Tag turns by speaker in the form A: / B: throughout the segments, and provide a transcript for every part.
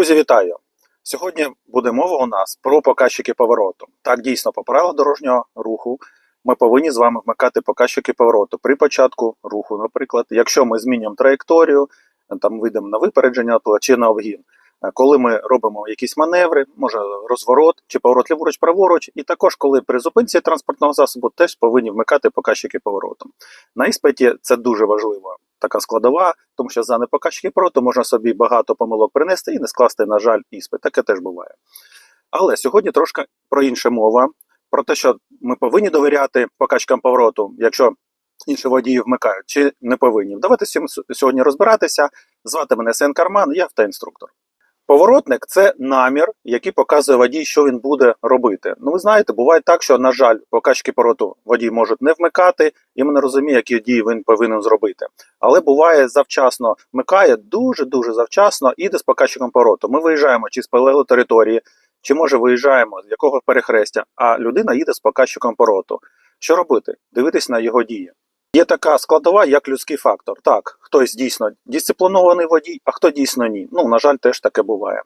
A: Друзі, вітаю! Сьогодні буде мова у нас про показчики повороту. Так, дійсно, по правилах дорожнього руху ми повинні з вами вмикати показчики повороту при початку руху. Наприклад, якщо ми змінюємо траєкторію, там вийдемо на випередження чи на обгін. Е, Коли ми робимо якісь маневри, може розворот чи поворот ліворуч, праворуч, і також коли при зупинці транспортного засобу теж повинні вмикати показчики повороту. На іспиті це дуже важливо така складова, тому що за непоказчики повороту можна собі багато помилок принести і не скласти, на жаль, іспит. Таке теж буває. Але сьогодні трошки про інше мова, про те, що ми повинні довіряти покачкам повороту, якщо інші водії вмикають, чи не повинні. Давайте сьогодні розбиратися. Звати мене Сен Карман, я автоінструктор. Поворотник це намір, який показує водій, що він буде робити. Ну, ви знаєте, буває так, що, на жаль, показчики повороту водій можуть не вмикати, і ми не розуміємо, які дії він повинен зробити. Але буває завчасно вмикає, дуже-дуже завчасно, іде з показчиком повороту. Ми виїжджаємо чи з палело території, чи може виїжджаємо з якого перехрестя, а людина їде з показчиком повороту. Що робити? Дивитись на його дії. Є така складова, як людський фактор. Так, хтось дійсно дисциплінований водій, а хто дійсно ні. Ну, на жаль, теж таке буває.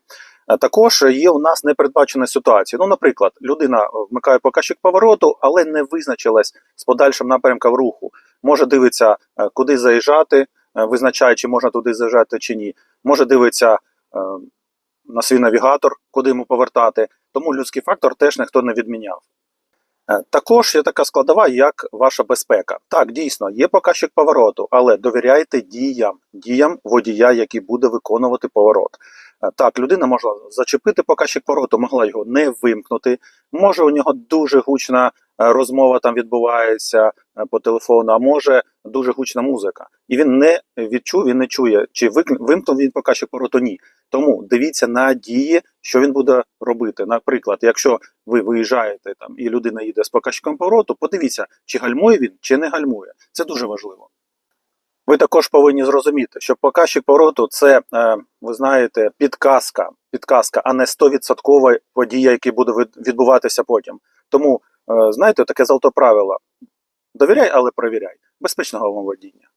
A: Е, Також є у нас непередбачена ситуація. Ну, наприклад, людина вмикає показчик повороту, але не визначилась з подальшим напрямком руху. Може дивитися, е, куди заїжджати, е, визначає, чи можна туди заїжджати чи ні. Може дивитися е, на свій навігатор, куди йому повертати. Тому людський фактор теж ніхто не відміняв. Е, Також є така складова, як ваша безпека. Так, дійсно, є показчик повороту, але довіряйте діям, діям водія, який буде виконувати поворот. Е, Так, людина могла зачепити показчик повороту, могла його не вимкнути. Може, у нього дуже гучна е, розмова там відбувається по телефону, а може дуже гучна музика. І він не відчув, він не чує, чи вимкнув він показчик повороту, ні. Тому дивіться на дії, що він буде робити. Наприклад, якщо ви виїжджаєте там і людина їде з показчиком повороту, подивіться, чи гальмує він, чи не гальмує. Це дуже важливо. Ви також повинні зрозуміти, що показчик повороту це, е, ви знаєте, підказка, підказка, а не 100% подія, яка буде відбуватися потім. Тому, е, знаєте, таке золоте правило: довіряй, але перевіряй. Безпечного вам водіння.